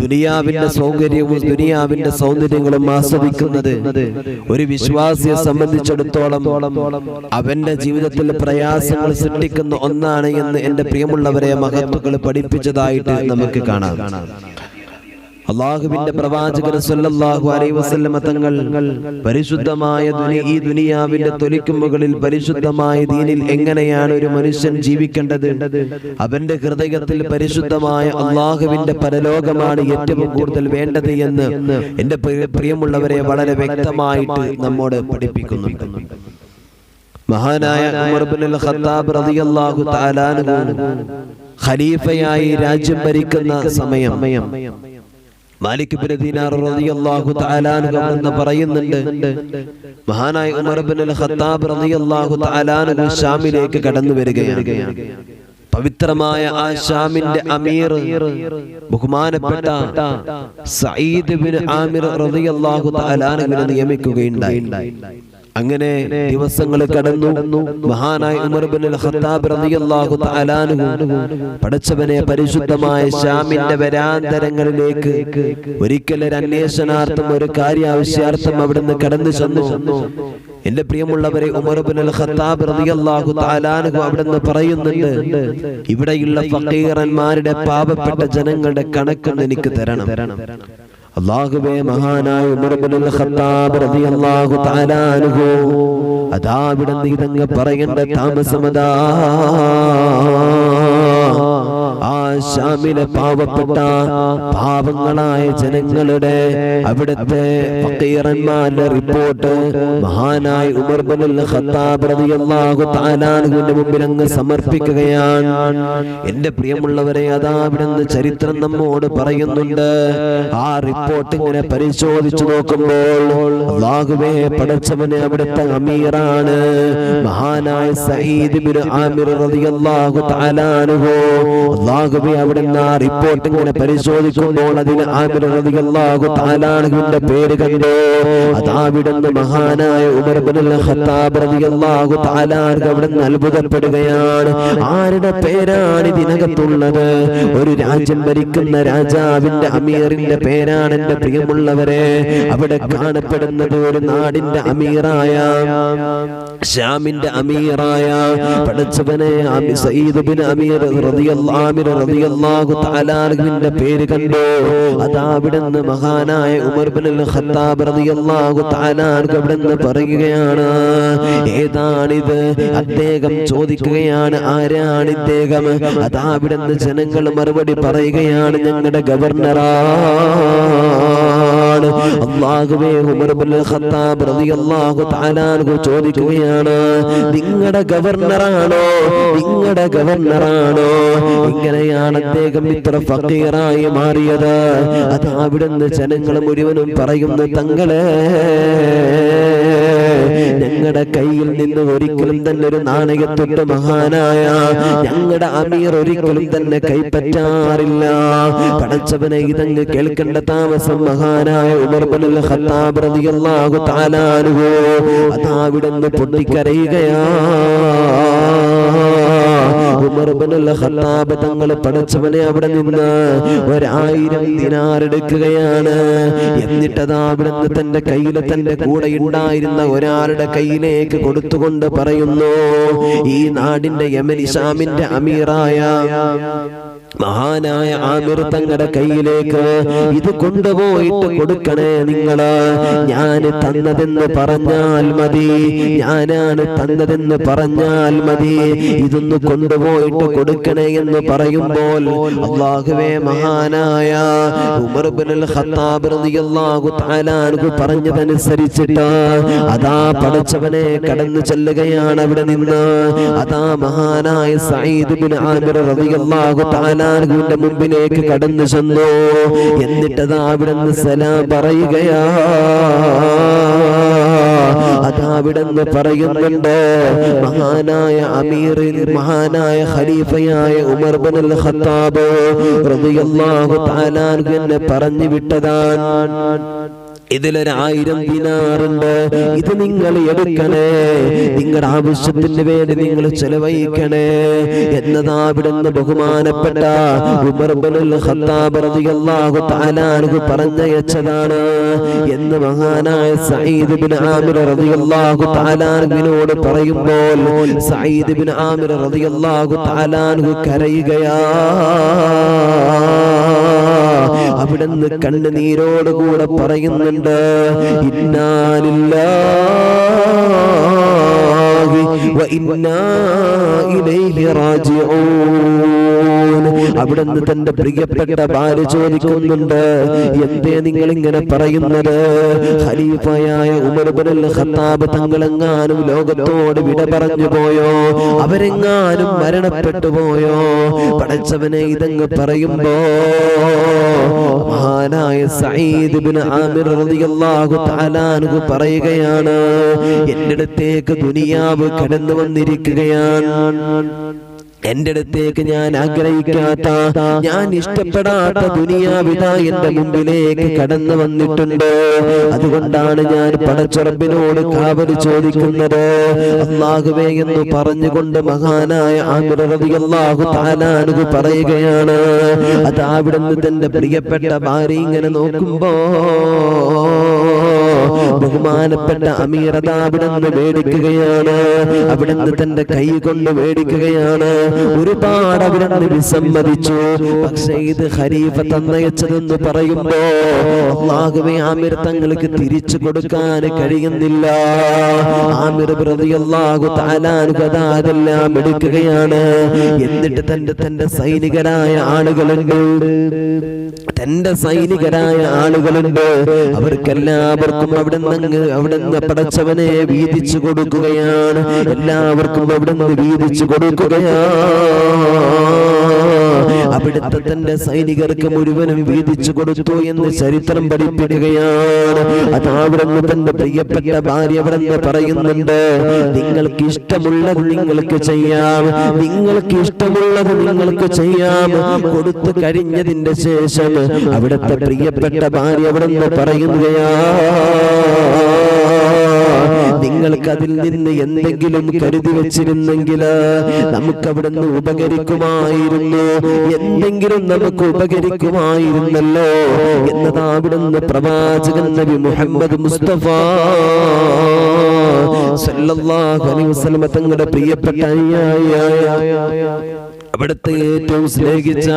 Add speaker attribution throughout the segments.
Speaker 1: ദുനിയാവിന്റെ സൗകര്യവും ദുനിയാവിന്റെ സൗന്ദര്യങ്ങളും ആസ്വദിക്കുന്നത് ഒരു വിശ്വാസിയെ സംബന്ധിച്ചിടത്തോളം അവന്റെ ജീവിതത്തിൽ പ്രയാസങ്ങൾ സൃഷ്ടിക്കുന്ന ഒന്നാണ് എന്ന് എന്റെ പ്രിയമുള്ളവരെ മഹത്തുക്കൾ പഠിപ്പിച്ചതായിട്ട് നമുക്ക് കാണാം. അള്ളാഹുവിന്റെ പ്രവാചകൻ സല്ലല്ലാഹു അലൈഹി വസല്ലമ തങ്ങൾ പരിശുദ്ധമായ ഈ ദുനിയാവിന്റെ തൊലിക്കുമ്പുകളിൽ പരിശുദ്ധമായ ദീനിൽ എങ്ങനെയാണ് ഒരു മനുഷ്യൻ ജീവിക്കേണ്ടത്? അവന്റെ ഹൃദയത്തിൽ പരിശുദ്ധമായ അള്ളാഹുവിന്റെ പരലോകമാണ് ഏറ്റവും കൂടുതൽ വേണ്ടത് എന്ന് എന്റെ പ്രിയമുള്ളവരെ വളരെ വ്യക്തമായിട്ട് നമ്മോട് പഠിപ്പിക്കുന്നു മഹാനായ ഖത്താബ് റളിയല്ലാഹു തആല അൻഹു ഖലീഫയായി രാജ്യം ഭരിക്കുന്ന സമയം. മാലിക് ദിനാർ റളിയല്ലാഹു തആല പറയുന്നുണ്ട്. മഹാനായ ഉമർ ഖത്താബ് റളിയല്ലാഹു തആല ഷാമിലേക്ക് കടന്നു വരികയാണ്. പവിത്രമായ ആ ഷാമിന്റെ അമീർ ബഹുമാനപ്പെട്ട ആമിർ റളിയല്ലാഹു തആല നിയമിക്കുകയുണ്ടായി. അങ്ങനെ ദിവസങ്ങൾ കടന്നു. മഹാനായ ഉമർ ഖത്താബ് പടച്ചവനെ പരിശുദ്ധമായ ശ്യാമിന്റെ വരാന്തരങ്ങളിലേക്ക് ഒരിക്കൽ ഒരു അന്വേഷണാർത്ഥം ഒരു കാര്യാവശ്യാർത്ഥം അവിടുന്ന് കടന്നു ചെന്നു. എന്റെ പ്രിയമുള്ളവരെ ഉമർ ബിൻ ഖത്താബ് റളിയല്ലാഹു അവിടുന്ന് പറയുന്നുണ്ട്. ഇവിടെയുള്ള ഫക്കീറന്മാരുടെ പാപപ്പെട്ട ജനങ്ങളുടെ കണക്കൊന്ന് എനിക്ക് തരണം. അള്ളാഹുവേ മഹാനായ ഉമർ ഇബ്നുൽ ഖത്താബ് റളിയല്ലാഹു തആല അൻഹു. അതാ ഇവിടെ ഇതങ്ങ് പറയേണ്ട താമസമതാ. ഷാമിലെ പാവപ്പെട്ട പാവങ്ങളായ ജനങ്ങളുടെ അവിടുത്തെ ഫക്കീറന്മാരുടെ റിപ്പോർട്ട് മഹാനായ ഉമർ ഇബ്നുൽ ഖത്താബ് റളിയല്ലാഹു തആല അൻഹുവിന്റെ മുമ്പിൽ അങ്ങ് സമർപ്പിക്കുകയാണ്. എന്റെ പ്രിയമുള്ളവരെ അതാ അവിടുന്ന് ചരിത്രം നമ്മോട് പറയുന്നുണ്ട്. ആ റിപ്പോർട്ട് ഇങ്ങനെ പരിശോധിച്ചു നോക്കുമ്പോൾ അല്ലാഹുവേ പടച്ചവനെ അവിടുത്തെ അമീറാണ്. മഹാനായ സഈദ് ബിൻ ആമിർ റളിയല്ലാഹു തആല അൻഹു അവിടെ നിന്ന് ആ റിപ്പോർട്ട് ഇങ്ങനെ പരിശോധിക്കുമ്പോൾ അതിന് തആല പേര് കണ്ടു. അതാ അവിടുന്ന് മഹാനായ ഉമർ ഇബ്നുൽ ഖത്താബ് റളിയല്ലാഹു തആല അൻഹു അവിടുന്ന് അത്ഭുതപ്പെടുകയാണ്. ആരുടെ പേരാണ് ഇതിനകത്തുള്ളത്? ഒരു രാജ്യം ഭരിക്കുന്ന രാജാവിന്റെ അമീറിന്റെ പേരാണ് എന്റെ പ്രിയമുള്ളവരെ. അവിടെ കാണപ്പെടുന്നത് ഒരു നാടിന്റെ അമീറായ ഷ്യാമിന്റെ അമീറായ പഠിച്ചവനെ അമീർ റളിയല്ലാഹു ആമിർ റളിയല്ലാഹു തആല അൻഹുവിന്റെ പേര് കണ്ടോ. അതാ അവിടുന്ന് മഹാനായ ഉമർ ബിൻ അൽ ഖത്താബ് റളിയല്ലാഹു തആല അൻഹു അവിടുന്ന് പറയുകയാണ് ഏതാണിത്? അദ്ദേഹം ചോദിക്കുകയാണ് ആരാണ് ഇദ്ദേഹം? അതാ അവിടുന്ന് ജനങ്ങൾ മറുപടി പറയുകയാണ് ഞങ്ങളുടെ അള്ളാഹുവേ ബിൻ ഖത്താബ് റളിയല്ലാഹു ചോദിക്കുകയാണ് നിങ്ങളുടെ ഗവർണറാണോ? നിങ്ങളുടെ ഗവർണറാണോ? ഇങ്ങനെയാണ് അദ്ദേഹം ഇത്ര ഫക്കീറായി മാറിയത്. അത് അവിടുന്ന് ജനങ്ങൾ മുഴുവനും പറയുന്നു തങ്ങളെ ഞങ്ങളുടെ കയ്യിൽ നിന്ന് ഒരിക്കലും തന്നെ ഒരു നാണയത്തൊട്ട് മഹാനായ ഞങ്ങളുടെ അമീർ ഒരിക്കലും തന്നെ കൈപ്പറ്റാറില്ല. പടച്ചവനെ ഇതങ്ങ് കേൾക്കേണ്ട താമസം മഹാനായ ഉമർ അതാവിടെ റളിയല്ലാഹു തആല അതാ പൊട്ടിക്കരയുകയാ. ഖത്താബ് തങ്ങൾ പടച്ചവനെ അവിടെ നിന്ന് ഒരായിരം ദിനാർ എടുക്കുകയാണ്. എന്നിട്ടതാ നിന്ന് തന്റെ കയ്യിൽ തന്റെ കൂടെ ഉണ്ടായിരുന്ന ഒരാളുടെ കയ്യിലേക്ക് കൊടുത്തുകൊണ്ട് പറയുന്നു ഈ നാടിന്റെ യമൻ ഇസാമിന്റെ അമീറായ മഹാനായ ആമിർ തങ്ങളുടെ കയ്യിലേക്ക് ഇത് കൊണ്ടുപോയിട്ട് കൊടുക്കണേ നിങ്ങൾ ഞാൻ തന്നതെന്ന് പറഞ്ഞാൽ മതി. ഞാനാണ് തന്നതെന്ന് പറഞ്ഞാൽ മതി. ഇതൊന്ന് കൊണ്ടുപോയിട്ട് കൊടുക്കണേ എന്ന് പറയുമ്പോൾ മഹാനായ പറഞ്ഞതനുസരിച്ചിട്ട് അതാ പടച്ചവനെ കടന്നു ചെല്ലുകയാണ് അവിടെ നിന്ന്. അതാ മഹാനായ സഈദ് ബിൻ ആമിർ റളിയല്ലാഹു തആല അൻഹുവിന്റെ മുമ്പിലേക്ക് കടന്നു ചെന്നു. എന്നിട്ടതാ അവിടെ നിന്ന് സലാം പറയുകയാ. അതാ അവിടെന്ന് പറയുന്നുണ്ട് മഹാനായ അമീറിൽ മഹാനായ ഖലീഫയായ ഉമർ ബിൻ ഖത്താബ് റളിയല്ലാഹു തആല പറഞ്ഞു വിട്ടതാണ്. ഇതിലൊരായിരം ദിനാറുണ്ട്. ഇത് നിങ്ങൾ എടുക്കണേ. നിങ്ങളുടെ ആവശ്യത്തിന് വേണ്ടി നിങ്ങൾ ചെലവഴിക്കണേ. എന്നതാ അവിടുന്ന് ബഹുമാനപ്പെട്ട പറഞ്ഞയച്ചതാണ്. എന്ന് മഹാനായ സഈദ് ബിൻ ആമിർ റളിയല്ലാഹു തആല അൻഹുവിനോട് പറയുമ്പോൾ സഈദ് ബിൻ ആമിർ റളിയല്ലാഹു തആല അൻഹു കരയുകയാ. അവിടുന്ന് കണ്ണുനീരോടുകൂടെ പറയുന്നുണ്ട്. ഇന്നാലില്ല ഇന്നാ ഇലൈഹി റാജിഊൻ. അവിടുന്ന് തന്റെ പ്രിയപ്പെട്ട ഭാര്യ ചോദിക്കുന്നുണ്ട് എന്തേ നിങ്ങൾ ഇങ്ങനെ പറയുന്നത്? ഖലീഫയായ ഉമർ ഇബ്നുൽ ഖത്താബ് തങ്ങളെങ്ങാനും ലോകത്തോട് വിട പറഞ്ഞു പോയോ? അവരെങ്ങാനും മരണപ്പെട്ടു പോയോ? പടച്ചവനെ ഇതങ്ങ് പറയുമ്പോ മഹാനായ സഈദ് ബിൻ ആമിർ റളിയല്ലാഹു തആല അൻഹു പറയുകയാണ് എന്റെ അടുത്തേക്ക് ദുനിയാവ് കടന്നു വന്നിരിക്കുകയാണ്. എന്റെ അടുത്തേക്ക് ഞാൻ ആഗ്രഹിക്കാത്ത ഞാൻ ഇഷ്ടപ്പെടാത്ത ദുനിയാവിത എന്റെ മുമ്പിലേക്ക് കടന്നു വന്നിട്ടുണ്ട്. അതുകൊണ്ടാണ് ഞാൻ പടച്ചുറപ്പിനോട് കാവൽ ചോദിക്കുന്നത്. അള്ളാഹുവേ എന്ന് പറഞ്ഞുകൊണ്ട് മഹാനായ തആല അൻഹു പറയുകയാണ് അതാവിടുന്ന് തന്റെ പ്രിയപ്പെട്ട ഭാര്യ ഇങ്ങനെ നോക്കുമ്പോ ബഹുമാനപ്പെട്ട അമീറത അവിടുന്ന് മേടിക്കുകയാണ്. അവിടുന്ന് തന്റെ കൈ കൊണ്ട് മേടിക്കുകയാണ്. ഒരുപാട് അവിടുന്ന് വിസമ്മതിച്ചു. പക്ഷേ ഇത് ഹരീഫ തന്നയച്ചതെന്ന് പറയുമ്പോ അള്ളാഹുവെ ആമിർ തങ്ങൾക്ക് തിരിച്ചു കൊടുക്കാൻ കഴിയുന്നില്ല. ആമിർ പ്രതിയല്ലാഹു തആല അതെല്ലാം എടുക്കുകയാണ്. എന്നിട്ട് തന്റെ തന്റെ സൈനികരായ ആളുകളുണ്ട്. തന്റെ സൈനികരായ ആളുകളുണ്ട്. അവർക്കെല്ലാവർക്കും അവിടെ നിന്ന് അവിടെ നിന്ന് പടച്ചവനെ വീതിച്ചു കൊടുക്കുകയാണ്. എല്ലാവർക്കും അവിടെ നിന്ന് വീതിച്ചു കൊടുക്കുകയാണ്. അവിടുത്തെ തന്റെ സൈനികർക്ക് മുഴുവനും വീതിച്ചു കൊടുത്തു എന്ന് ചരിത്രം പഠിപ്പിക്കുകയാണ്. അത് അവിടുന്ന് തന്റെ പ്രിയപ്പെട്ട ഭാര്യ അവിടെന്ന് പറയുന്നുണ്ട്. നിങ്ങൾക്ക് ഇഷ്ടമുള്ളത് നിങ്ങൾക്ക് ചെയ്യാം. നിങ്ങൾക്ക് ഇഷ്ടമുള്ളത് നിങ്ങൾക്ക് ചെയ്യാം. കൊടുത്തു കഴിഞ്ഞതിന്റെ ശേഷം അവിടുത്തെ പ്രിയപ്പെട്ട ഭാര്യ അവിടെന്ന് പറയുകയാ നിങ്ങൾക്ക് അതിൽ നിന്ന് എന്തെങ്കിലും കരുതി വെച്ചിരുന്നെങ്കിൽ നമുക്ക് അവിടുന്ന് ഉപകരിക്കുമായിരുന്നു. എന്തെങ്കിലും നമുക്ക് ഉപകരിക്കുമായിരുന്നല്ലോ എന്നതാ അവിടുന്ന് പ്രവാചകൻ നബി മുഹമ്മദ് മുസ്തഫ തങ്ങളുടെ പ്രിയപ്പെട്ട അനുയായിയായ അവിടുത്തെ ഏറ്റവും സ്നേഹിച്ച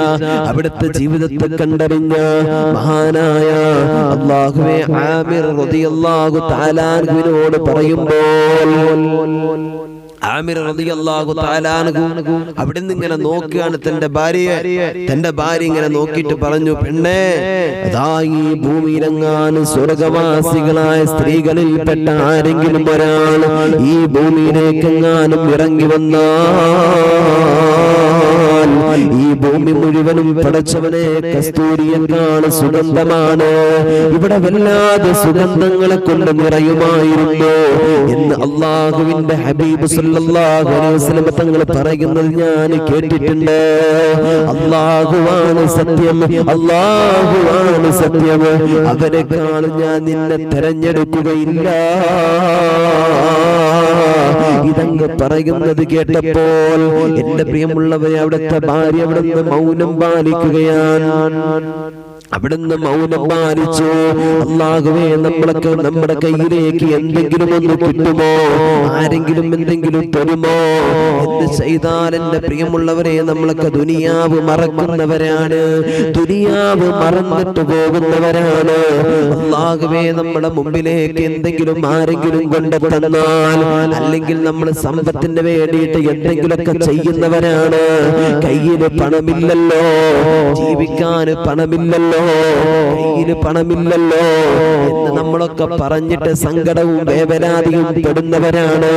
Speaker 1: അവിടുത്തെ ജീവിതത്തെ കണ്ടറിഞ്ഞ മഹാനായ അള്ളാഹുവെ ആമിർ പറയുമ്പോൾ അവിടെ നിന്ന് ഇങ്ങനെ നോക്കുകയാണ് തന്റെ ഭാര്യയെ. തന്റെ ഭാര്യ ഇങ്ങനെ നോക്കിയിട്ട് പറഞ്ഞു പെണ്ണേ അതാ ഈ ഭൂമിയിലെങ്ങാനും സ്വർഗവാസികളായ സ്ത്രീകളിൽപ്പെട്ട ആരെങ്കിലും ഒരാൾ ഈ ഭൂമിയിലേക്കെങ്ങാനും ഇറങ്ങി വന്നാൽ ഈ ഭൂമി മുഴുവനും പടച്ചവനെ കസ്തൂരിയെക്കാണ് സുഗന്ധമാണ്. ഇവിടെ വല്ലാതെ സുഗന്ധങ്ങളെ കൊണ്ട് നിറയുമായിരുന്നു എന്ന് അള്ളാഹുവിന്റെ ഹബീബ് സല്ലല്ലാഹു അലൈഹി വസല്ലം തങ്ങൾ പറയുന്നത് ഞാൻ കേട്ടിട്ടുണ്ട്. അള്ളാഹുവാണ് സത്യം. അള്ളാഹുവാണ് സത്യം. അവരെക്കാൾ ഞാൻ നിന്നെ തെരഞ്ഞെടുക്കുകയില്ല. ഇതങ്ങ് പറയുന്നത് കേട്ടപ്പോൾ എന്റെ പ്രിയമുള്ളവരെ അവിടുത്തെ ഭാര്യ അവിടുന്ന് മൗനം പാലിക്കുകയാണ്. അവിടുന്ന് മൗനം പാലിച്ചു. അള്ളാഹുവേ നമ്മളൊക്കെ നമ്മുടെ കയ്യിലേക്ക് എന്തെങ്കിലും ഒന്ന് കിട്ടുമോ? ആരെങ്കിലും എന്തെങ്കിലും തരുമോ? എന്ന് ചെയ്താൽ എന്റെ പ്രിയമുള്ളവരെ നമ്മളൊക്കെ ദുനിയാവ് മറക്കുന്നവരാണ്. ദുനിയാവ് മറന്നിട്ട് പോകുന്നവരാണ്. അള്ളാഹുവേ നമ്മുടെ മുമ്പിലേക്ക് എന്തെങ്കിലും ആരെങ്കിലും കൊണ്ടെത്തന്നാൽ തന്നാൽ അല്ലെങ്കിൽ നമ്മൾ സമ്പത്തിന് വേണ്ടിയിട്ട് എന്തെങ്കിലുമൊക്കെ ചെയ്യുന്നവരാണ്. കയ്യിൽ പണമില്ലല്ലോ. ജീവിക്കാൻ പണമില്ലല്ലോ. കയ്യിൽ പണമില്ലല്ലോ എന്ന് നമ്മളൊക്കെ പറഞ്ഞിട്ട് സങ്കടവും വേവനാദിയും പെടുന്നവരാണ്.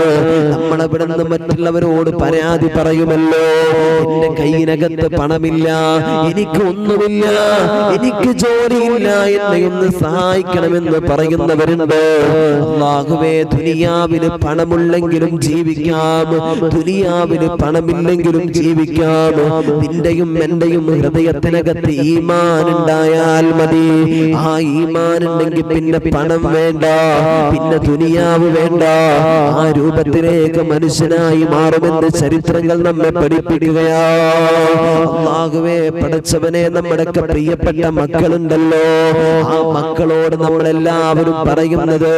Speaker 1: നമ്മൾ നിന്ന് മറ്റുള്ളവരോട് പരാതി പറയുമല്ലോ. എന്റെ കയ്യിനകത്ത് പണമില്ല എനിക്ക് ഒന്നുമില്ല എനിക്ക് ജോലിയില്ല എന്നെ ഒന്ന് സഹായിക്കണമെന്ന് പറയുന്നവരുണ്ട്. അള്ളാഹുവേ ദുനിയാവിന് പണമുള്ളെങ്കിലും ജീവിക്കാം. ദുനിയാവിന് പണമില്ലെങ്കിലും ജീവിക്കാം. നിന്റെയും എന്റെയും ഹൃദയത്തിനകത്ത് ഈമാൻ ഉണ്ടായി ഉണ്ടായാൽ മതി. ആ ഈമാൻ ഉണ്ടെങ്കിൽ പിന്നെ പണം വേണ്ട പിന്നെ ദുനിയാവ് വേണ്ട. ആ രൂപത്തിലേക്ക് മനുഷ്യനായി മാറുമെന്ന് ചരിത്രങ്ങൾ നമ്മെ പഠിപ്പിക്കുകയാ. പഠിച്ചവനെ നമ്മുടെയൊക്കെ പ്രിയപ്പെട്ട മക്കളുണ്ടല്ലോ. ആ മക്കളോട് നമ്മളെല്ലാവരും പറയുന്നത്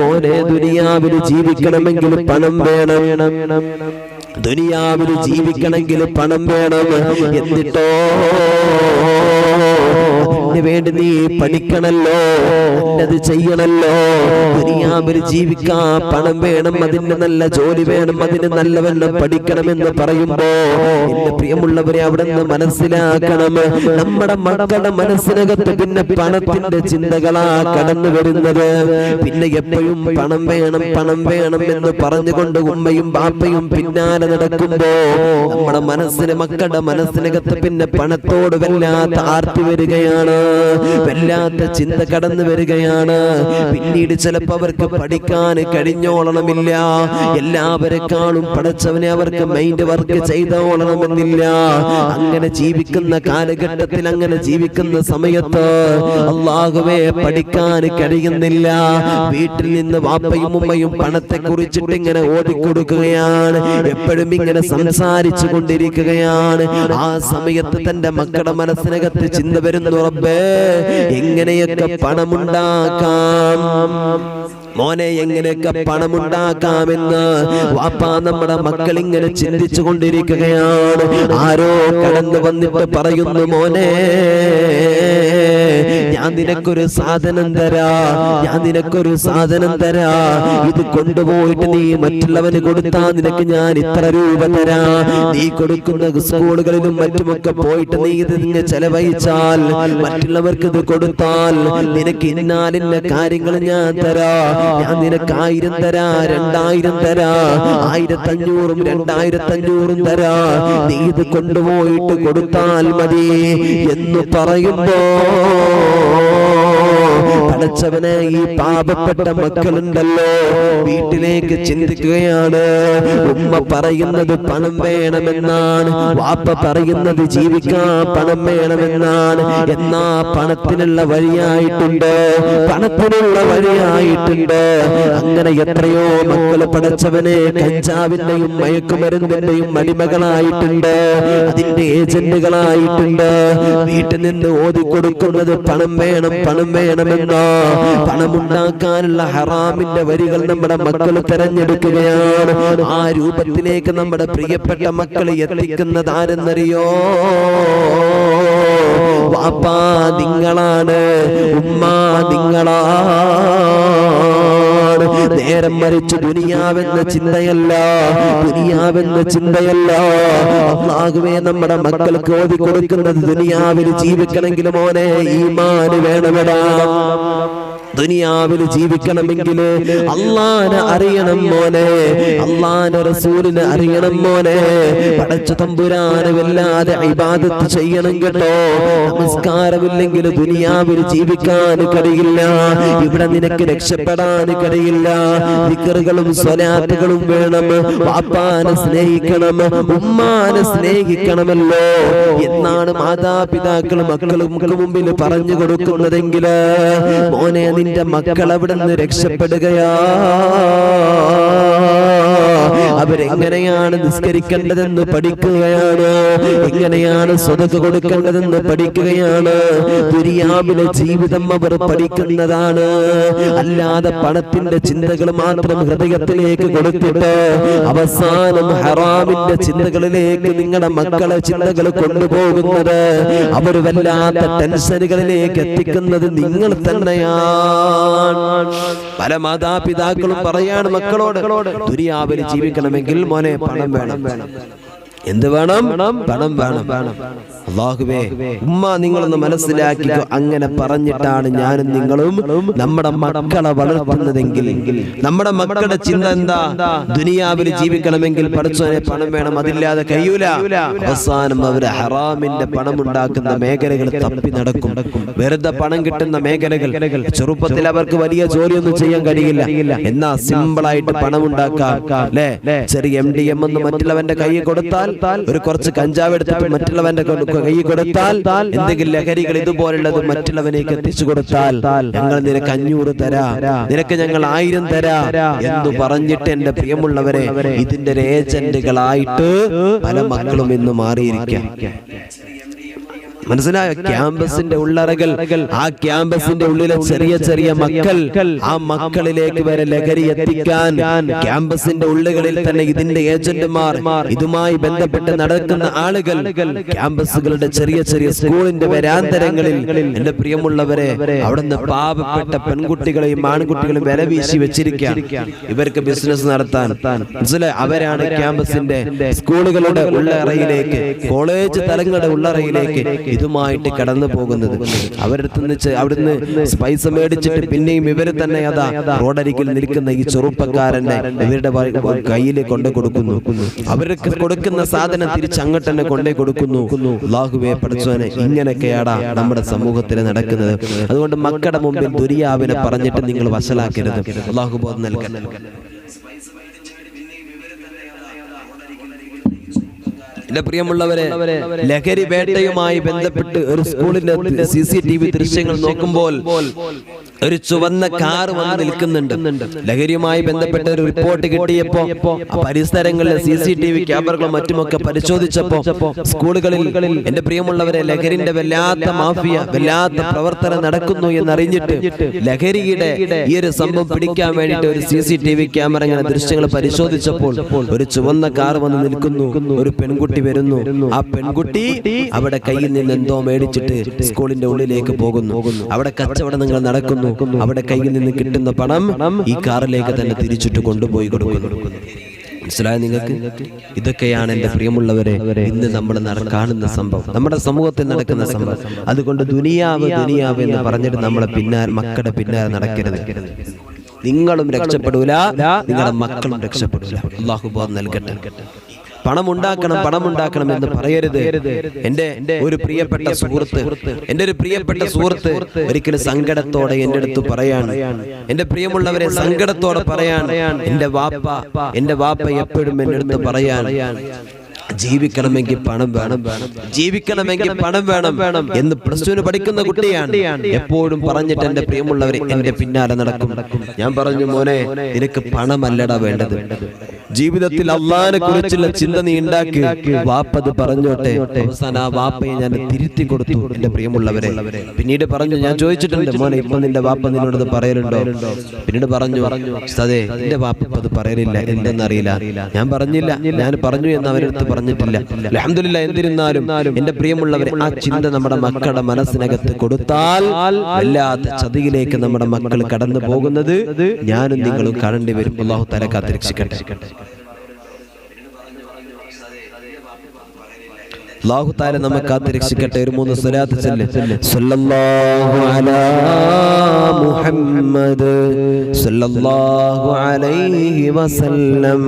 Speaker 1: മോനെ ദുനിയാവിൽ ജീവിക്കണമെങ്കിൽ പണം വേണം. ദുനിയാവിൽ ജീവിക്കണമെങ്കിൽ പണം വേണം എന്നിട്ടോ? വേണ്ടി നീ പഠിക്കണല്ലോ അത് ചെയ്യണല്ലോ. ദുനിയാവിൽ ജീവിക്കാൻ പണം വേണം അതിന് നല്ല ജോലി വേണം അതിന് നല്ലവണ്ണം പഠിക്കണമെന്ന് പറയുമ്പോ എന്റെ പ്രിയമുള്ളവരെ അവിടെ നിന്ന് മനസ്സിലാക്കണം. നമ്മുടെ മക്കളുടെ മനസ്സിനകത്ത് പിന്നെ പണത്തിന്റെ ചിന്തകളാ കടന്നു വരുന്നത്. പിന്നെ എപ്പോഴും പണം വേണം പണം വേണം എന്ന് പറഞ്ഞുകൊണ്ട് ഉമ്മയും ബാപ്പയും പിന്നാലെ നടക്കുമ്പോ നമ്മുടെ മനസ്സിന് മക്കളുടെ മനസ്സിനകത്ത് പിന്നെ പണത്തോട് വല്ലാത്ത ആർത്തി വരികയാണ്. വല്ലാത്ത ചിന്ത കടന്നു വരികയാണ്. പിന്നീട് ചിലപ്പോ അവർക്ക് പഠിക്കാൻ കഴിഞ്ഞോളണമില്ല. എല്ലാവരെക്കാളും പഠിച്ചവനെ അവർക്ക് മൈൻഡ് വർക്ക് ചെയ്തോളണമെന്നില്ല. അങ്ങനെ ജീവിക്കുന്ന കാലഘട്ടത്തിൽ അങ്ങനെ ജീവിക്കുന്ന സമയത്ത് അള്ളാഹുവെ പഠിക്കാൻ കഴിയുന്നില്ല. വീട്ടിൽ നിന്ന് വാപ്പയും ഉമ്മയും പണത്തെ കുറിച്ചിട്ട് ഇങ്ങനെ ഓടിക്കൊടുക്കുകയാണ് എപ്പോഴും ഇങ്ങനെ സംസാരിച്ചു കൊണ്ടിരിക്കുകയാണ്. ആ സമയത്ത് തന്റെ മക്കളുടെ മനസ്സിനകത്ത് ചിന്ത വരുന്നു റബ്ബേ എങ്ങനെയൊക്കെ പണമുണ്ടാക്കാം? മോനെ എങ്ങനെയൊക്കെ പണമുണ്ടാക്കാമെന്ന് വാപ്പാ നമ്മുടെ മക്കൾ ഇങ്ങനെ ചിന്തിച്ചു കൊണ്ടിരിക്കുകയാണ്. ആരോ കടന്നു വന്നിട്ട് പറയുന്നു മോനെ ഞാൻ നിനക്കൊരു സാധനം തരാ. ഞാൻ നിനക്കൊരു സാധനം തരാ. ഇത് കൊണ്ടുപോയിട്ട് നീ മറ്റുള്ളവന് കൊടുത്താ നിനക്ക് ഞാൻ ഇത്ര രൂപ തരാ. നീ കൊടുക്കുന്ന സ്കൂളുകളിലും മറ്റുമൊക്കെ പോയിട്ട് നീ ഇത് നിന്നെ ചെലവഴിച്ചാൽ മറ്റുള്ളവർക്ക് ഇത് കൊടുത്താൽ നിനക്ക് ഇന്നാലിന്ന കാര്യങ്ങൾ ഞാൻ തരാ. ഞാൻ നിനക്ക് ആയിരം തരാ. രണ്ടായിരം തരാ. ആയിരത്തി അഞ്ഞൂറും രണ്ടായിരത്തി അഞ്ഞൂറും തരാ. നീ ഇത് കൊണ്ടുപോയിട്ട് കൊടുത്താൽ മതി എന്ന് പറയുമ്പോ Oh. പടച്ചവനെ ഈ പാപപ്പെട്ട മക്കളുണ്ടല്ലോ. വീട്ടിലേക്ക് ചിന്തിക്കുകയാണ്. ഉമ്മ പറയുന്നത് പണം വേണമെന്നാണ്. വാപ്പ പറയുന്നത് ജീവിക്കാൻ പണം വേണമെന്നാണ്. എന്നാ പണത്തിനുള്ള വഴിയായിട്ടുണ്ട്. പണത്തിനുള്ള വഴിയായിട്ടുണ്ട്. അങ്ങനെ എത്രയോ മക്കൾ പടച്ചവനെ കഞ്ചാവിന്റെയും മയക്കുമരുന്നിന്റെയും അടിമകളായിട്ടുണ്ട്. അതിന്റെ ഏജന്റുകളായിട്ടുണ്ട്. വീട്ടിൽ നിന്ന് ഓതിക്കൊടുക്കുന്നത് പണം വേണം പണം വേണമെന്നോ പണമുണ്ടാക്കാനുള്ള ഹറാമിന്റെ വരികൾ നമ്മുടെ മക്കൾ തെരഞ്ഞെടുക്കുകയാണ്. ആ രൂപത്തിലേക്ക് നമ്മുടെ പ്രിയപ്പെട്ട മക്കൾ എത്തിക്കുന്നത് ആരെന്നറിയോ വാപ്പാ നിങ്ങളാണ് ഉമ്മ നേരം മരിച്ചു ദുനിയാവെന്ന ചിന്തയല്ല. ദുനിയാവെന്ന ചിന്തയല്ല. അള്ളാഹുവേ നമ്മുടെ മക്കൾക്ക് ഓതി കൊടുക്കുന്നത് ദുനിയാവിൽ ജീവിക്കണമെങ്കിൽ മോനെ ഈമാന് വേണമെടാ. ദുനിയാവിൽ ജീവിക്കണമെങ്കിൽ അള്ളാനെ അറിയണം മോനെ. അള്ളാന്റെ റസൂലിനെ അറിയണം മോനെ. പടച്ച തമ്പുരാനെ വല്ലാതെ ഇബാദത്ത് ചെയ്യണം കേട്ടോ. നമസ്കാരമില്ലെങ്കിൽ ദുനിയാവിൽ ജീവിക്കാൻ കഴിയില്ല. ഇവിടെ നിനക്ക് രക്ഷപ്പെടാൻ കഴിയില്ല. വിക്കറുകളും സ്വലാത്തുകളും വേണം. വാപ്പാനെ സ്നേഹിക്കണം. ഉമ്മാനെ സ്നേഹിക്കണമല്ലോ. എന്നാണ് മാതാപിതാക്കളും മക്കളും മുമ്പിൽ പറഞ്ഞു കൊടുക്കുന്നതെങ്കിൽ മോനെ നിന്റെ മക്കൾ അവിടെ നിന്ന് രക്ഷപ്പെടുകയാ. അവരെങ്ങനെയാണ് നിസ്കരിക്കേണ്ടതെന്ന് പഠിക്കുകയാണ്? എങ്ങനെയാണ് സ്വതക്ക് കൊടുക്കേണ്ടതെന്ന് പഠിക്കുകയാണ്? ദുരിയാവിലെ ജീവിതം അവർ പഠിക്കുന്നതാണ്. അല്ലാതെ പണത്തിന്റെ ചിന്തകൾ മാത്രം ഹൃദയത്തിലേക്ക് കൊടുത്തിട്ട് അവസാനം ഹറാമിന്റെ ചിന്തകളിലേക്ക് നിങ്ങളുടെ മക്കളെ ചിന്തകൾ കൊണ്ടുപോകുന്നത് അവർ വല്ലാത്ത ടെൻഷനുകളിലേക്ക് എത്തിക്കുന്നത് നിങ്ങൾ തന്നെയാണ്. പല മാതാപിതാക്കളും പറയാണ് മക്കളോട് ദുരിയാവിൽ ജീവിക്കണമെങ്കിൽ മോനെ പണം വേണം. എന്ത് വേണം? പണം വേണം. അള്ളാഹുവേ ഉമ്മ നിങ്ങളൊന്ന് മനസ്സിലാക്കി അങ്ങനെ പറഞ്ഞിട്ടാണ് ഞാനും നിങ്ങളും നമ്മുടെ മക്കളെ വളർത്തുന്നതെങ്കിൽ. നമ്മുടെ മക്കളുടെ ചിന്ത എന്താ? ദുനിയാവിൽ ജീവിക്കണമെങ്കിൽ പഠിച്ചവനെ പണം വേണം. അതില്ലാതെ കഴിയൂല. അവസാനം അവർ ഹറാമിന്റെ പണം ഉണ്ടാക്കുന്ന മേഖലകൾ തപ്പി നടക്കും. വെറുതെ പണം കിട്ടുന്ന മേഖലകൾ ചെറുപ്പത്തിൽ അവർക്ക് വലിയ ജോലിയൊന്നും ചെയ്യാൻ കഴിയില്ല. എന്നാ സിമ്പിൾ ആയിട്ട് പണം ഉണ്ടാക്കാം അല്ലേ ചെറിയ എം ഡി എം എന്ന് മറ്റുള്ളവന്റെ കൈ കൊടുത്താൽ ഒരു കുറച്ച് കഞ്ചാവ് എടുത്തിട്ട് മറ്റുള്ളവന്റെ കൈ കൊടുത്താൽ എന്തെങ്കിലും ലഹരികൾ ഇതുപോലുള്ളത് മറ്റുള്ളവനേക്ക് എത്തിച്ചു കൊടുത്താൽ ഞങ്ങൾ നിനക്ക് അഞ്ഞൂറ് തരാ. നിനക്ക് ഞങ്ങൾ ആയിരം തരാ. എന്ന് പറഞ്ഞിട്ട് എന്റെ പ്രിയമുള്ളവരെ ഇതിന്റെ ഏജന്റുകളായിട്ട് പല മക്കളും ഇന്ന് മാറിയിരിക്കാം. മനസ്സിലായോ? ക്യാമ്പസിന്റെ ഉള്ളറകൾ. ആ ക്യാമ്പസിന്റെ ഉള്ളിലെ ചെറിയ ചെറിയ മക്കൾ ആ മക്കളിലേക്ക് വരെ ലഹരി എത്തിക്കാൻ ക്യാമ്പസിന്റെ ഉള്ളുകളിൽ തന്നെ ഇതിന്റെ ഏജന്റുമാർ ഇതുമായി ബന്ധപ്പെട്ട് നടക്കുന്ന ആളുകൾ ക്യാമ്പസുകളുടെ ചെറിയ ചെറിയ സ്കൂളിന്റെ വരാന്തരങ്ങളിൽ എന്റെ പ്രിയമുള്ളവരെ അവിടുന്ന് പാവപ്പെട്ട പെൺകുട്ടികളെയും ആൺകുട്ടികളെയും വില വീശി വെച്ചിരിക്കാൻ ഇവർക്ക് ബിസിനസ് നടത്താൻ. മനസ്സിലായി? അവരാണ് ക്യാമ്പസിന്റെ സ്കൂളുകളുടെ ഉള്ളറയിലേക്ക് കോളേജ് തലങ്ങളുടെ ഉള്ളറയിലേക്ക് ഇതുമായിട്ട് കടന്നു പോകുന്നത്. അവരടുത്ത് നിന്ന് അവിടുന്ന് പൈസ മേടിച്ചിട്ട് പിന്നെയും ഇവർ തന്നെ അതാ റോഡരികിൽ നിൽക്കുന്ന ഈ ചെറുപ്പക്കാരനെ ഇവരുടെ കയ്യിൽ കൊണ്ടു കൊടുക്കുന്നു. അവർക്ക് കൊടുക്കുന്ന സാധനം തിരിച്ച് അങ്ങോട്ട് തന്നെ കൊണ്ടേ കൊടുക്കുന്നു. ലാഹുവേ പഠിച്ചവനെ ഇങ്ങനെയൊക്കെയാടാ നമ്മുടെ സമൂഹത്തിൽ നടക്കുന്നത്. അതുകൊണ്ട് മക്കളുടെ മുമ്പിൽ ദുരിയാവിനെ പറഞ്ഞിട്ട് നിങ്ങൾ വഷളാക്കരുത്. അള്ളാഹു ബോധം നൽകട്ടെ എന്റെ പ്രിയമുള്ളവരെ ലഹരി വേട്ടയുമായി ബന്ധപ്പെട്ട് ഒരു സ്കൂളിന്റെ സി സി ടി വി ദൃശ്യങ്ങൾ നോക്കുമ്പോൾ ഒരു ചുവന്ന കാർ വന്ന് നിൽക്കുന്നുണ്ട് ലഹരിയുമായി ബന്ധപ്പെട്ട ഒരു റിപ്പോർട്ട് കിട്ടിയപ്പോ പരിസരങ്ങളിലെ സി സി ടി വി ക്യാമറകളും മറ്റുമൊക്കെ പരിശോധിച്ചപ്പോ സ്കൂളുകളിൽ എന്റെ പ്രിയമുള്ളവരെ ലഹരിന്റെ വല്ലാത്ത മാഫിയ വല്ലാത്ത പ്രവർത്തനം നടക്കുന്നു എന്നറിഞ്ഞിട്ട് ലഹരിയുടെ ഈ ഒരു സംഭവം പിടിക്കാൻ വേണ്ടിയിട്ട് ഒരു C C T V camera ഇങ്ങനെ ദൃശ്യങ്ങൾ പരിശോധിച്ചപ്പോൾ ഒരു ചുവന്ന കാർ വന്ന് നിൽക്കുന്നു. ഒരു പെൺകുട്ടി വരുന്നു. ആ പെൺകുട്ടി അവിടെ കയ്യിൽ നിന്ന് എന്തോ മേടിച്ചിട്ട് സ്കൂളിന്റെ ഉള്ളിലേക്ക് പോകുന്നു. അവിടെ കച്ചവടങ്ങൾ നടക്കുന്നു. അവിടെ കയ്യിൽ നിന്ന് കിട്ടുന്ന പണം ഈ കാറിലേക്ക് തന്നെ തിരിച്ചിട്ട് കൊണ്ടുപോയി കൊടുക്കുന്നു. മനസ്സിലായ നിങ്ങൾക്ക്? ഇതൊക്കെയാണ് എന്റെ പ്രിയമുള്ളവരെ ഇന്ന് നമ്മൾ കാണുന്ന സംഭവം. നമ്മുടെ സമൂഹത്തിൽ നടക്കുന്ന സംഭവം. അതുകൊണ്ട് ദുനിയാവ് ദുനിയാവ് എന്ന് പറഞ്ഞിട്ട് നമ്മളെ പിന്നാലെ മക്കളുടെ പിന്നാലെ നടക്കരുത്. നിങ്ങളും രക്ഷപ്പെടൂല. നിങ്ങളുടെ മക്കളും രക്ഷപ്പെടൂല. അള്ളാഹുബോധം നൽകട്ടെ. പണം ഉണ്ടാക്കണം പണം ഉണ്ടാക്കണം എന്ന് പറയരുത്. എന്റെ ഒരു പ്രിയപ്പെട്ട സുഹൃത്ത് എന്റെ ഒരു പ്രിയപ്പെട്ട സുഹൃത്ത് ഒരിക്കലും സങ്കടത്തോടെ എന്റെ അടുത്ത് പറയാണ് എന്റെ പ്രിയമുള്ളവരെ സങ്കടത്തോടെ പറയാൻ എന്റെ വാപ്പ എന്റെ വാപ്പ എപ്പോഴും എന്റെ അടുത്ത് പറയാൻ ജീവിക്കണമെങ്കിൽ പണം വേണം. ജീവിക്കണമെങ്കിൽ പണം വേണം വേണം എന്ന് പ്ലസ് ടുവിന് പഠിക്കുന്ന കുട്ടിയാണ്. എപ്പോഴും പറഞ്ഞിട്ട് എന്റെ പ്രിയമുള്ളവരെ എന്റെ പിന്നാലെ നടക്കും. ഞാൻ പറഞ്ഞു മോനെ നിനക്ക് പണമല്ലടാ വേണ്ടത്. ജീവിതത്തിൽ അള്ളാഹിനെ കുറിച്ചുള്ള ചിന്ത നീ ഉണ്ടാക്കി. വാപ്പത് പറഞ്ഞോട്ടെ. ആ വാപ്പയെ ഞാൻ തിരുത്തി കൊടുത്തു എന്റെ പ്രിയമുള്ളവരെ. പിന്നീട് പറഞ്ഞു ഞാൻ ചോദിച്ചിട്ടുണ്ട് മോനെ ഇപ്പൊ നിന്റെ വാപ്പ നിന്നോട് പറയലുണ്ടോ? പിന്നീട് പറഞ്ഞു അതെ എന്റെ വാപ്പ അത് പറയലില്ല. എന്തെന്നറിയില്ല ഞാൻ പറഞ്ഞില്ല. ഞാൻ പറഞ്ഞു എന്ന് അവരടുത്ത് പറഞ്ഞിട്ടില്ല. അലഹമില്ല എന്തിരുന്നാലും എന്റെ പ്രിയമുള്ളവരെ ആ ചിന്ത നമ്മുടെ മക്കളുടെ മനസ്സിനകത്ത് കൊടുത്താൽ വല്ലാത്ത ചതിയിലേക്ക് നമ്മുടെ മക്കൾ കടന്നു പോകുന്നത്. ഞാനും നിങ്ങളും കാണേണ്ടി വരും. അള്ളാഹു തല കാത്തിരക്ഷിക്കട്ടെ. അള്ളാഹു താല നമ്മെ കാത്തിരക്ഷിക്കട്ടെ ഒരു മൂന്ന് സ്വലാത്ത് ചൊല്ല്. സല്ലല്ലാഹു അലാ മുഹമ്മദ് സല്ലല്ലാഹു അലൈഹി വസല്ലം.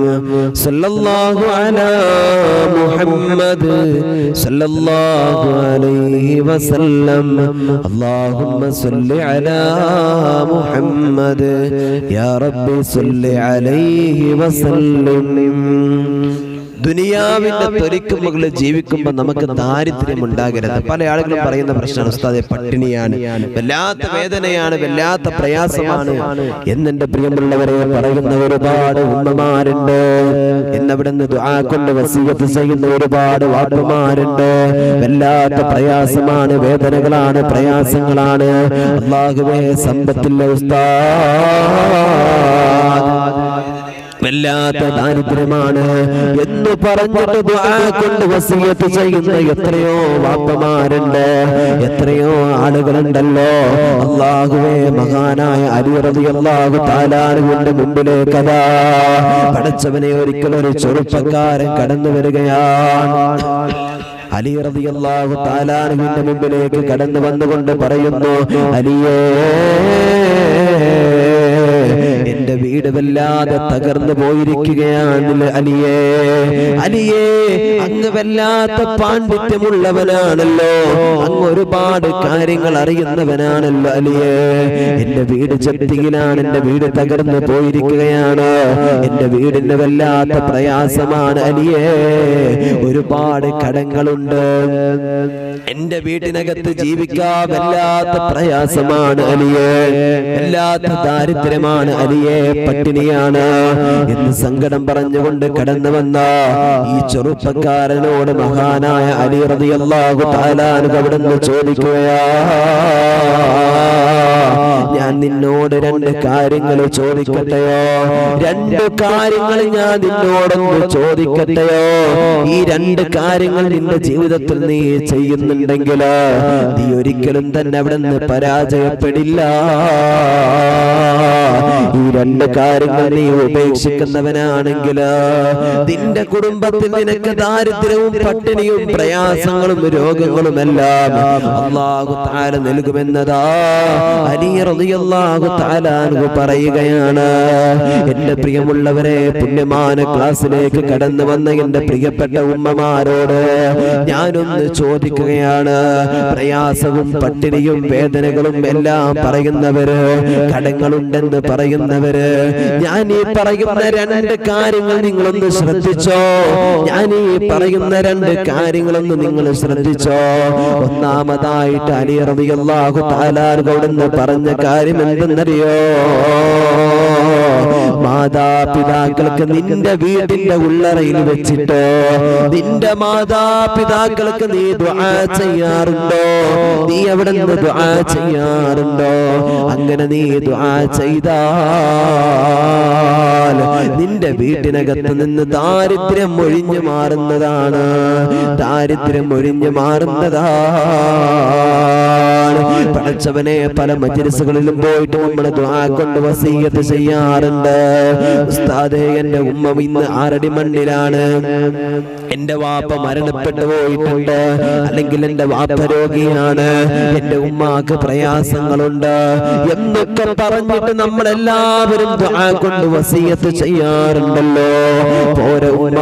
Speaker 1: സല്ലല്ലാഹു അലാ മുഹമ്മദ് സല്ലല്ലാഹു അലൈഹി വസല്ലം. അല്ലാഹുമ്മ സല്ലി അലാ മുഹമ്മദ്. യാ റബ്ബി സല്ലി അലൈഹി വസല്ലം. ദുനിയാവിന്റെ തൊലിക്ക് മുകളിൽ ജീവിക്കുമ്പോൾ നമുക്ക് ദാരിദ്ര്യം ഉണ്ടാകരുത്. പല ആളുകളും പറയുന്ന പ്രശ്നമാണ് ഉസ്താദെ പട്ടിണിയാണ്. വല്ലാത്ത വേദനയാണ് വല്ലാത്ത പ്രയാസമാണ്. എന്നെന്റെ പ്രിയമുള്ളവരെ പറയുന്ന ഒരുപാട് ഉമ്മമാരുണ്ട്. എന്നവിടുന്ന് ദുആ കൊണ്ട് വസീയത്ത് ചെയ്യുന്ന ഒരുപാട് വാപ്പമാരുണ്ട് വല്ലാത്ത പ്രയാസമാണ് വേദനകളാണ് പ്രയാസങ്ങളാണ്. അള്ളാഹുവേ സമ്പത്തില്ല ഉസ്താദ്. വല്ലാത്ത ദാരിദ്ര്യമാണ്. എന്ന് പറഞ്ഞിട്ട് കൊണ്ട് വസിയത്ത് ചെയ്യുന്ന എത്രയോ വാപ്പമാരുണ്ട്. എത്രയോ ആളുകളുണ്ടല്ലോ. അള്ളാഹുവേ മഹാനായ അരിറതി അള്ളാഹു താലാറുകൊണ്ട് മുമ്പിലേക്ക് അതാ പടച്ചവനെ ഒരിക്കലും ഒരു ചെറുപ്പക്കാരൻ കടന്നു വരികയാണ്. അലി റളിയല്ലാഹു താലാനുവിന്റെ മുമ്പിലേക്ക് കടന്നു വന്നുകൊണ്ട് പറയുന്നു അലിയേ എന്റെ വീട് വല്ലാതെ തകർന്നു പോയിരിക്കുകയാണ് അലിയേ. അലിയേ. അങ്ങ് വല്ലാത്ത പാണ്ഡിത്യമുള്ളവനാണല്ലോ. അങ്ങ് ഒരുപാട് കാര്യങ്ങൾ അറിയുന്നവനാണല്ലോ അലിയേ. എന്റെ വീട് ചെട്ടിയിലാണ് എന്റെ വീട് തകർന്നു പോയിരിക്കുകയാണ്. എന്റെ വീടിന് വല്ലാത്ത പ്രയാസമാണ് അലിയേ. ഒരുപാട് കടങ്ങളുണ്ട്. എന്റെ വീട്ടിനകത്ത് ജീവിക്കാൻ വല്ലാത്ത പ്രയാസമാണ് അലിയേ. വല്ലാത്ത ദാരിദ്ര്യമാണ് അലിയേ. പട്ടിണിയാണ് എന്ന് സങ്കടം പറഞ്ഞുകൊണ്ട് കടന്നു വന്ന ഈ ചെറുപ്പക്കാരനോട് മഹാനായ അലി റളിയല്ലാഹു തആലാനു അവിടുന്ന് ചോദിക്കുകയാ ഞാൻ നിന്നോട് രണ്ട് കാര്യങ്ങൾ ചോദിക്കട്ടെയോ? രണ്ട് കാര്യങ്ങൾ ഞാൻ നിന്നോടൊന്ന് ചോദിക്കട്ടെയോ? ഈ രണ്ട് കാര്യങ്ങൾ നിന്റെ ജീവിതത്തിൽ നീ ചെയ്യുന്നുണ്ടെങ്കിൽ നീ ഒരിക്കലും തന്നെ അവിടെ നിന്ന് പരാജയപ്പെടില്ല. ഈ രണ്ട് കാര്യങ്ങൾ നീ ഉപേക്ഷിക്കുന്നവനാണെങ്കിൽ നിന്റെ കുടുംബത്തിൽ നിനക്ക് ദാരിദ്ര്യവും പട്ടിണിയും പ്രയാസങ്ങളും രോഗങ്ങളും എല്ലാം അള്ളാഹു താര നൽകുമെന്നതാ. അലി റളിയല്ലാഹു തആല അൻഹു പറയുകയാണ്. എന്റെ പ്രിയമുള്ളവരെ പുണ്യമാന ക്ലാസ്സിലേക്ക് കടന്നു വന്ന എന്റെ പ്രിയപ്പെട്ട ഉമ്മമാരോട് ഞാനൊന്ന് ചോദിക്കുകയാണ്. പ്രയാസവും പട്ടിണിയും വേദനകളും എല്ലാം പറയുന്നവര് കടങ്ങളുണ്ടെന്ന് പറയുന്നവര് ഞാൻ ഈ പറയുന്ന രണ്ട് കാര്യങ്ങൾ നിങ്ങളൊന്ന് ശ്രദ്ധിച്ചോ? ഞാൻ ഈ പറയുന്ന രണ്ട് കാര്യങ്ങളൊന്ന് നിങ്ങൾ ശ്രദ്ധിച്ചോ? ഒന്നാമതായിട്ട് അലി റളിയല്ലാഹു തആല അവിടുന്ന് പറഞ്ഞ കാര്യം എന്തെന്നറിയോ മാതാപിതാക്കൾക്ക് നിന്റെ വീടിന്റെ ഉള്ളറയിൽ വെച്ചിട്ട് നിന്റെ മാതാപിതാക്കൾക്ക് നീ ദുആ ചെയ്യാറുണ്ടോ? നീ അവിടെ നിന്ന് ദുആ ചെയ്യാറുണ്ടോ? അങ്ങനെ നീ ദുആ ചെയ്താൽ നിന്റെ വീട്ടിനകത്ത് നിന്ന് ദാരിദ്ര്യം ഒഴിഞ്ഞു മാറുന്നതാണ്. ദാരിദ്ര്യം ഒഴിഞ്ഞു മാറുന്നതാണ് പടച്ചവനെ പല മജ്ലിസുകളിലും പോയിട്ട് നമ്മൾ കൊണ്ട് വസീയത്ത് ചെയ്യാറുണ്ട്. ഉസ്താദേ എന്റെ ഉമ്മ ഇന്ന് ആരടി മണ്ണിലാണ്. എന്റെ വാപ്പ മരണപ്പെട്ടു പോയിട്ടുണ്ട്. അല്ലെങ്കിൽ എന്റെ വാപ്പ രോഗിയാണ്. എന്റെ ഉമ്മാക്ക് പ്രയാസങ്ങളുണ്ട്. എന്നൊക്കെ പറഞ്ഞിട്ട് നമ്മളെല്ലാവരും കൊണ്ട് വസീയത്ത് ചെയ്യാറുണ്ടല്ലോ. പോരെ ഉമ്മ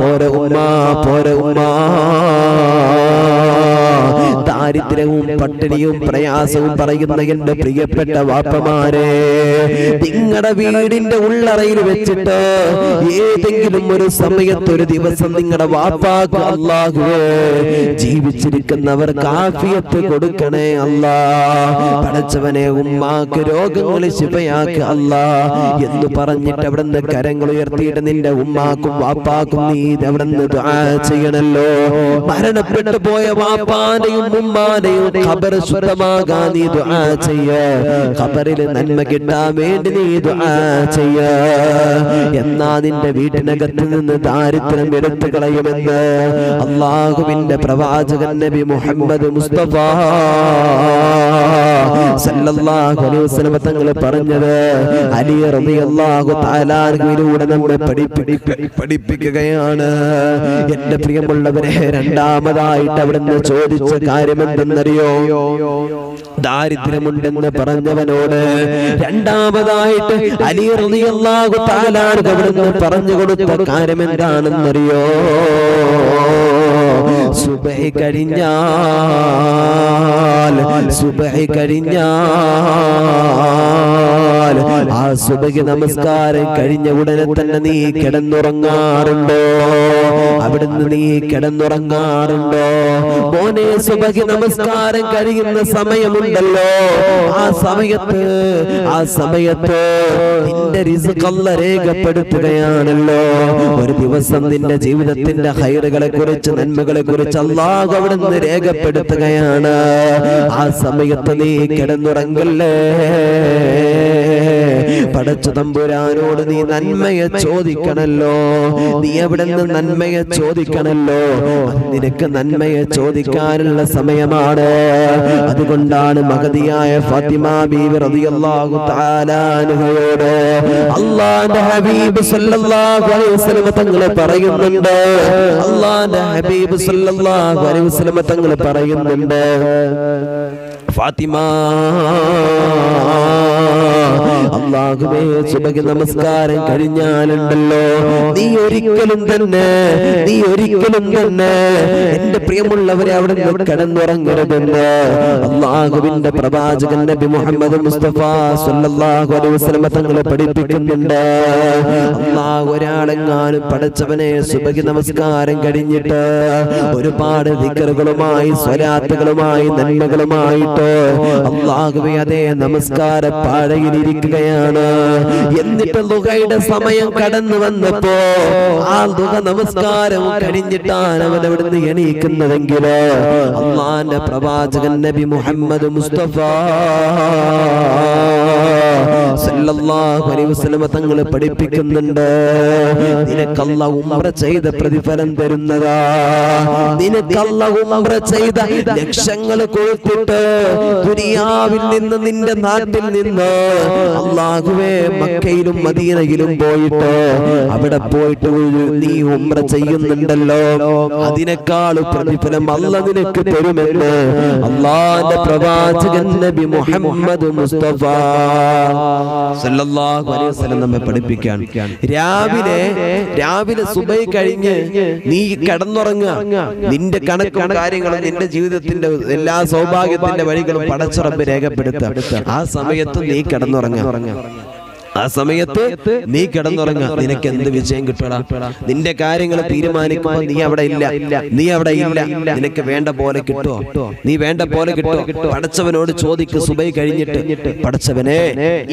Speaker 1: പോരെ ഉമ്മ പോരെ ഉമ്മ. ദാരിദ്ര്യവും പട്ടിണിയും പ്രയാസവും പറയുന്ന എന്റെ പ്രിയപ്പെട്ട വാപ്പമാരെ നിങ്ങളുടെ വീടിന്റെ ഉള്ളറയിൽ വെച്ചിട്ട് ഏതെങ്കിലും ഒരു സമയത്ത് ഒരു ദിവസം നിങ്ങളുടെ വാപ്പാക്ക് അള്ളാഹുവേ ജീവിച്ചിരിക്കുന്നവർ കാഫിയത്ത് കൊടുക്കണേ അല്ലാ. പടച്ചവനെ ഉമ്മാക്ക് രോഗങ്ങൾ ശിവയാക്ക് അല്ലാ. എന്ന് പറഞ്ഞിട്ട് അവിടെ നിന്ന് കരങ്ങൾ ഉയർത്തിയിട്ട് നിന്റെ ഉമ്മാക്കും വാപ്പാക്കും നീ അവിടെ നിന്ന് ചെയ്യണല്ലോ. മരണപ്പെട്ടു പോയ വാപ്പാന്റെയും ഉമ്മാന്റെയും ഖബർ ശുദ്ധമാകാൻ നീ ദുആ ചെയ്യ. ഖബറിൽ നന്മ കിട്ടാൻ വേണ്ടി നീ ദുആ ചെയ്യ. എന്നാ നിന്റെ വീട്ടിനകത്ത് നിന്ന് ദാരിദ്ര്യം എടുത്തു കളയുമെന്ന് അള്ളാഹുവിന്റെ പ്രവാചകൻ നബി മുഹമ്മദ് മുസ്തഫ സല്ലല്ലാഹു അലൈഹി വസല്ലം തങ്ങൾ പറഞ്ഞത് അലി റളിയല്ലാഹു തആലാവിലൂടെ നമ്മെ പഠിപ്പിക്ക പഠിപ്പിക്കുകയാണ്. എന്റെ പ്രിയമുള്ളവരെ രണ്ടാമതായിട്ട് അവിടുന്ന് ചോദിച്ച കാര്യം എന്തെന്നറിയോ? ദാരിദ്ര്യമുണ്ടെന്ന് പറഞ്ഞവനോട് രണ്ടാമതായിട്ട് അലി റളിയല്ലാഹു തആലാൻ അവിടുന്ന് പറഞ്ഞു കൊടുത്ത കാര്യം എന്താണെന്നറിയോ? സുബഹി കഴിഞ്ഞാൽ സുബഹി കഴിഞ്ഞാൽ ആ സുബഹി നമസ്കാരം കഴിഞ്ഞ ഉടനെ തന്നെ നീ കിടന്നുറങ്ങാറുണ്ടോ? അവിടുന്ന് നീ കിടന്നുറങ്ങാറുണ്ടോ? മോനെ സുബഹി നമസ്കാരം കഴിയുന്ന സമയമുണ്ടല്ലോ. ആ സമയത്ത് ആ സമയത്ത് നിന്റെ റിസ്കല്ല രേഖപ്പെടുത്തുകയാണല്ലോ. ഒരു ദിവസം നിന്റെ ജീവിതത്തിന്റെ ഹൈറുകളെ കുറിച്ച് നന്മകളെ കുറിച്ച് അള്ളാഹു അവിടുന്ന് രേഖപ്പെടുത്തുകയാണ്. ആ സമയത്ത് നീ കിടന്നുറങ്ങല്ലേ? പടച്ചു തമ്പുരാനോട് നീ നന്മയെ ചോദിക്കണല്ലോ. നീ അവിടെ നിന്ന് നന്മയെ ചോദിക്കണല്ലോ. നിനക്ക് നന്മയെ ചോദിക്കാനുള്ള സമയമാണ്. അതുകൊണ്ടാണ് മഹതിയായ ഫാത്തിമ ബീവി റളിയല്ലാഹു തആല അൻഹയോട് അല്ലാഹുവിന്റെ ഹബീബ് സല്ലല്ലാഹു അലൈഹി വസല്ലം തങ്ങൾ പറയുന്നുണ്ട്. അല്ലാഹുവിന്റെ ഹബീബ് സല്ലല്ലാഹു അലൈഹി വസല്ലം തങ്ങൾ പറയുന്നുണ്ട്. ഫാത്തിമ. സുബഹി നമസ്കാരം കഴിഞ്ഞാലുണ്ടല്ലോ. നീ ഒരിക്കലും തന്നെ നീ ഒരിക്കലും തന്നെ എന്റെ പ്രിയമുള്ളവരെ അവിടെ കിടന്നുറങ്ങരുതെന്ന് അള്ളാഹുവിന്റെ പ്രവാചകൻ നബി മുഹമ്മദ് മുസ്തഫ സല്ലല്ലാഹു അലൈഹി വസല്ലം തങ്ങളെ പഠിപ്പിക്കുന്നുണ്ട്. അള്ളാഹു ഒരാളെങ്ങാനും പഠിച്ചവനെ സുബഹി നമസ്കാരം കഴിഞ്ഞിട്ട് ഒരുപാട് ദിക്കറുകളുമായി സ്വലാത്തുകളുമായി നന്മകളുമായിട്ട് അള്ളാഹുവെ അതേ നമസ്കാര പാഴയിലിരിക്കുകയാണ് എന്നിട്ട് ദുഹയുടെ സമയം കടന്നു വന്നപ്പോ ആ ദുഹ നമസ്കാരം കഴിഞ്ഞിട്ടാണ് അവൻ അവിടുന്ന് എണീക്കുന്നതെങ്കിൽ അള്ളാന്റെ പ്രവാചകൻ നബി മുഹമ്മദ് മുസ്തഫ. സല്ലല്ലാഹു അലൈഹി വസല്ലം തങ്ങൾ പഠിപ്പിക്കുന്നുണ്ട്. നിനക്കല്ല ഉംറ ചെയ്ത പ്രതിഫലം തരുന്നതാ. നിനക്കല്ല ഉംറ ചെയ്ത ലക്ഷങ്ങൾ കൊടുത്തിട്ട് ദുനിയാവിൽ നിന്ന് നിന്റെ നാട്ടിൽ നിന്ന് അല്ലാഹുവേ മക്കയിലും മദീനയിലും പോയിട്ട് അവിടെ പോയിട്ട് നീ ഉംറ ചെയ്യുന്നുണ്ടല്ലോ. അതിനേക്കാൾ പ്രതിഫലം അല്ല നിനക്ക് തരുമെന്ന് അള്ളാന്റെ പ്രവാചകൻ നബി മുഹമ്മദ് മുസ്തഫ സല്ലല്ലാഹു അലൈഹി വസല്ലം നമ്മെ പഠിപ്പിക്കാൻ. രാവിലെ രാവിലെ സുബൈ കഴിഞ്ഞ് നീ കിടന്നുറങ്ങുക. നിന്റെ കണക്കും കാര്യങ്ങളും നിന്റെ ജീവിതത്തിന്റെ എല്ലാ സൗഭാഗ്യത്തിന്റെ വഴികളും പടച്ചുറപ്പ് രേഖപ്പെടുത്തുക. ആ സമയത്ത് നീ കിടന്നുറങ്ങുക. ആ സമയത്ത് നീ കിടന്നുറങ്ങുക നിനക്ക് എന്ത് വിജയം കിട്ടണം? നിന്റെ കാര്യങ്ങൾ തീരുമാനിക്കുമ്പോൾ നീ അവിടെ ഇല്ല. നീ അവിടെ ഇല്ല. നിനക്ക് വേണ്ട പോലെ കിട്ടുമോ നീ വേണ്ട പോലെ കിട്ടുമോ പടച്ചവനോട് ചോദിക്ക് സുബൈ കഴിഞ്ഞിട്ട്. പടച്ചവനെ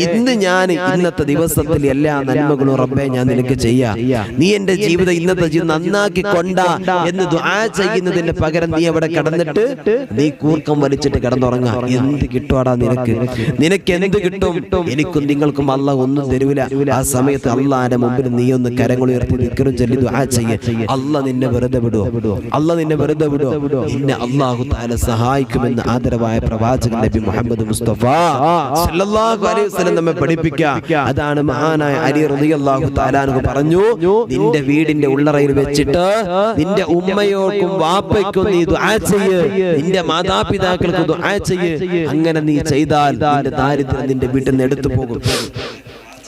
Speaker 1: ഇന്ന് ഞാൻ ഇന്നത്തെ ദിവസത്തിൽ എല്ലാ നന്മകളും റബ്ബേ ഞാൻ നിനക്ക് ചെയ്യാം. നീ എന്റെ ജീവിതം ഇന്നത്തെ ജീവിതം നന്നാക്കി കൊണ്ട എന്ന് ദുആ ചെയ്യുന്നതിന് പകരം നീ അവിടെ കിടന്നിട്ട് നീ കൂർക്കം വലിച്ചിട്ട് കിടന്നുറങ്ങാം. എന്ത് കിട്ടുവാടാ നിനക്ക്? നിനക്ക് എന്ത് കിട്ടും? എനിക്കും നിങ്ങൾക്കും അല്ല ഒന്നും തരൂല. ആ സമയത്ത് അള്ളാന്റെ മുമ്പിൽ നീ ഒന്ന് കരങ്ങളുയർത്തി നിൽക്കലും ചൊല്ലി ദുആ ചെയ്യ. അല്ല നിന്നെ വെറുതെ വിടുവോ? അല്ല നിന്നെ വെറുതെ വിടുവോ? നിന്നെ അള്ളാഹു താല സഹായിക്കുമെന്ന് ആദരവായ പ്രവാചകൻ നബി മുഹമ്മദ് മുസ്തഫ സല്ലല്ലാഹു അലൈഹി വസല്ലം നമ്മെ പഠിപ്പിക്കുക അതാണ് മഹാനായ അലി റളിയല്ലാഹു തആലാനു പറഞ്ഞു. നിന്റെ വീടിന്റെ ഉള്ളറയിൽ വെച്ചിട്ട് നിന്റെ ഉമ്മയോർക്കും വാപ്പയ്ക്കും നീ ദുആ ചെയ്യ്. നിന്റെ മാതാപിതാക്കൾക്ക് ദുആ ചെയ്യ്. അങ്ങനെ നീ ചെയ്താൽ നിന്റെ ദാരിദ്ര്യം നിന്റെ വീട്ടിൽ നിന്ന് എടുത്തു പോകും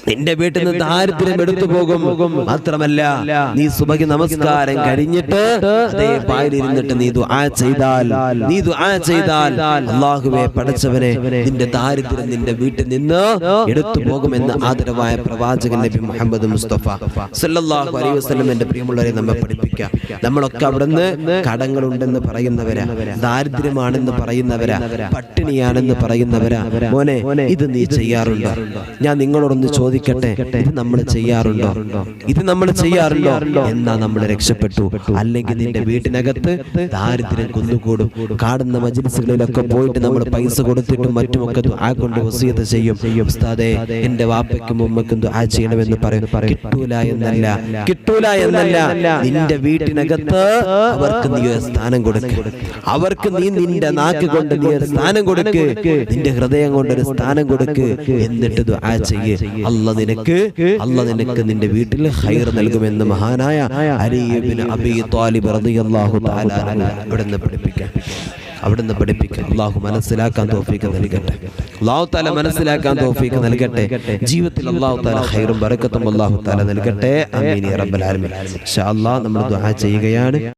Speaker 1: നിന്റെ വീട്ടിൽ നിന്ന് ദാരിദ്ര്യം എടുത്തു പോകും. മാത്രമല്ല നീ സുബഹി നമസ്കാരം കഴിഞ്ഞിട്ട് അതേ പായിലിരുന്നിട്ട് നീ ദുആ ചെയ്താൽ നീ ദുആ ചെയ്താൽ അള്ളാഹുവെ പടച്ചവനെ നിന്റെ ദാരിദ്ര്യം നിന്റെ വീട്ടിൽ നിന്ന് എടുത്തു പോകുമെന്ന് ആദരവായ പ്രവാചകൻ നബി മുഹമ്മദ് മുസ്തഫ സല്ലല്ലാഹു അലൈഹി വസല്ലം എന്റെ പ്രിയമുള്ളവരെ നമ്മെ പഠിപ്പിക്കാം. നമ്മളൊക്കെ അവിടുന്ന് കടങ്ങളുണ്ടെന്ന് പറയുന്നവരാ. ദാരിദ്ര്യമാണെന്ന് പറയുന്നവരാ. പട്ടിണിയാണെന്ന് പറയുന്നവരാ. മോനെ ഇത് നീ ചെയ്യാറുണ്ടോ? ഞാൻ നിങ്ങളോടൊന്ന് ചോദിക്കട്ടെ ഇത് നമ്മൾ ചെയ്യാറുണ്ടോ? ഇത് നമ്മൾ ചെയ്യാറുണ്ടോ? എന്നാ നമ്മൾ രക്ഷപ്പെട്ടു. അല്ലെങ്കിൽ നിന്റെ വീട്ടിനകത്ത് ദാരിദ്ര്യം കുന്നുകൂടും. കാണുന്ന മജിലിസുകളിലൊക്കെ പോയിട്ട് നമ്മൾ പൈസ കൊടുത്തിട്ടും മറ്റുമൊക്കെ ആ കൊണ്ട് വസീയത്ത് ചെയ്യും. ഉസ്താദേ എന്റെ വാപ്പയ്ക്കും ഉമ്മക്കും ആ ചെയ്യണമെന്ന് പറയും. കിട്ടൂല എന്നല്ല. കിട്ടൂല എന്നല്ല. നിന്റെ വീട്ടിനകത്ത് അവർക്ക് നീ ഒരു സ്ഥാനം കൊടുക്ക്. അവർക്ക് നീ നിന്റെ നാക്ക് കൊണ്ട് നീ ഒരു സ്ഥാനം കൊടുക്ക്. നിന്റെ ഹൃദയം കൊണ്ട് ഒരു സ്ഥാനം കൊടുക്ക്. എന്നിട്ട് ആ ചെയ്യേ. അല്ല നിനക്ക് അല്ല നിനക്ക് നിന്റെ വീട്ടിൽ ഹൈർ നൽകുമെന്ന് മഹാനായ അലി ഇബ്നു അബീ ത്വാലിബ് റളിയല്ലാഹു തആല അവിടുന്ന് പഠിപ്പിക്കാൻ അവിടുന്ന് പഠിപ്പിക്കാം. അള്ളാഹു മനസ്സിലാക്കാൻ തോഫീക്ക് നൽകട്ടെ. അള്ളാഹു താല മനസ്സിലാക്കാൻ തോഫീക്ക് നൽകട്ടെ. ജീവിതത്തിൽ അള്ളാഹു താല ഹൈറും ബറക്കത്തും അള്ളാഹു താല നൽകട്ടെ. ആമീൻ യാ റബ്ബൽ ആലമീൻ. ഇൻഷാ അള്ളാഹ് നമ്മൾ ദുആ ചെയ്യുകയാണ്.